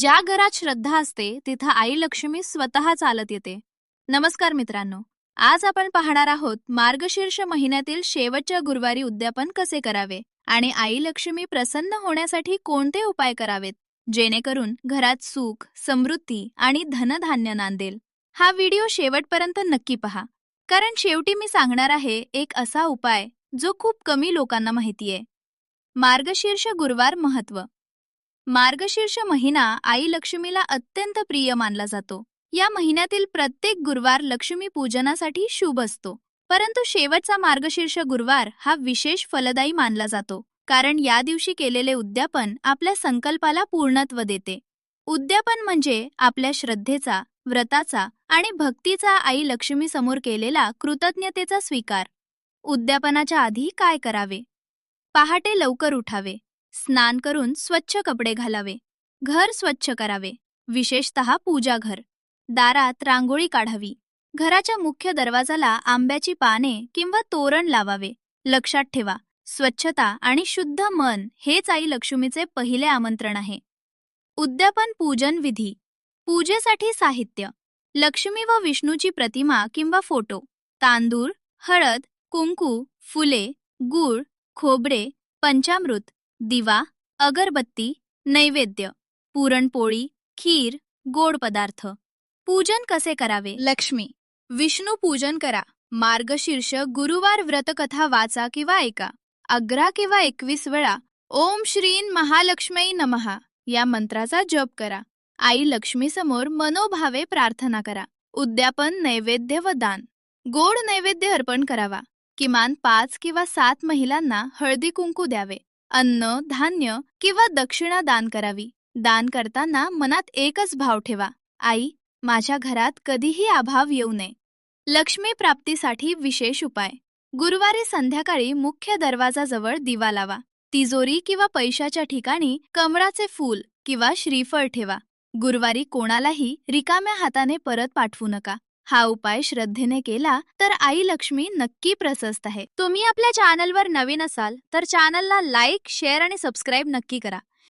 ज्या घरात श्रद्धा असते तिथं आई लक्ष्मी स्वतः चालत येते. नमस्कार मित्रांनो आज आपण पाहणार आहोत मार्गशीर्ष महिन्यातील शेवटच्या गुरुवारी उद्यापन कसे करावे आणि आई लक्ष्मी प्रसन्न होण्यासाठी कोणते उपाय करावेत जेणेकरून घरात सुख समृद्धी आणि धनधान्य नांदेल. हा व्हिडिओ शेवटपर्यंत नक्की पहा. कारण शेवटी मी सांगणार आहे एक असा उपाय जो खूप कमी लोकांना माहितीये. मार्गशीर्ष गुरुवार महत्त्व. मार्गशीर्ष महिना आई लक्ष्मीला अत्यंत प्रिय मानला जातो. या महिन्यातील प्रत्येक गुरुवार लक्ष्मी पूजनासाठी शुभ असतो. परंतु शेवटचा मार्गशीर्ष गुरुवार हा विशेष फलदायी मानला जातो. कारण या दिवशी केलेले उद्यापन आपल्या संकल्पाला पूर्णत्व देते. उद्यापन म्हणजे आपल्या श्रद्धेचा व्रताचा आणि भक्तीचा आई लक्ष्मीसमोर केलेला कृतज्ञतेचा स्वीकार. उद्यापनाच्या आधी काय करावे? पहाटे लवकर उठावे. स्नान करून स्वच्छ कपडे घालावे. घर स्वच्छ करावे. विशेषत पूजाघर. दारात रांगोळी काढावी. घराच्या मुख्य दरवाजाला आंब्याची पाने किंवा तोरण लावावे. लक्षात ठेवा स्वच्छता आणि शुद्ध मन हेच आई लक्ष्मीचे पहिले आमंत्रण आहे. उद्यापन पूजन विधी. पूजेसाठी साहित्य. लक्ष्मी व विष्णूची प्रतिमा किंवा फोटो. तांदूळ हळद कुंकू फुले गूळ खोबरे पंचामृत दिवा अगरबत्ती नैवेद्य पुरणपोळी खीर गोड पदार्थ. पूजन कसे करावे? लक्ष्मी विष्णू पूजन करा. मार्गशीर्ष गुरुवार व्रतकथा वाचा किंवा ऐका. अग्रा किंवा एकवीस वेळा ओम श्रीन महालक्ष्मी नमहा या मंत्राचा जप करा. आई लक्ष्मीसमोर मनोभावे प्रार्थना करा. उद्यापन नैवेद्य व दान. गोड नैवेद्य अर्पण करावा. किमान पाच किंवा सात महिलांना हळदी कुंकू द्यावे. अन्न धान्य किंवा दक्षिणा दान करावी. दान करताना मनात एकच भाव ठेवा. आई माझ्या घरात कधीही अभाव येऊ नये. लक्ष्मी प्राप्तीसाठी विशेष उपाय. गुरुवारी संध्याकाळी मुख्य दरवाजाजवळ दिवा लावा. तिजोरी किंवा पैशाच्या ठिकाणी कमळाचे फूल किंवा श्रीफळ ठेवा. गुरुवारी कोणालाही रिकाम्या हाताने परत पाठवू नका. हा उपाय श्रद्धेने केला तर आई लक्ष्मी नक्की प्रशस्त आहे. तुम्ही आपल्या चॅनलवर नवीन असाल तर चॅनलला लाईक शेअर आणि सबस्क्राईब नक्की करा.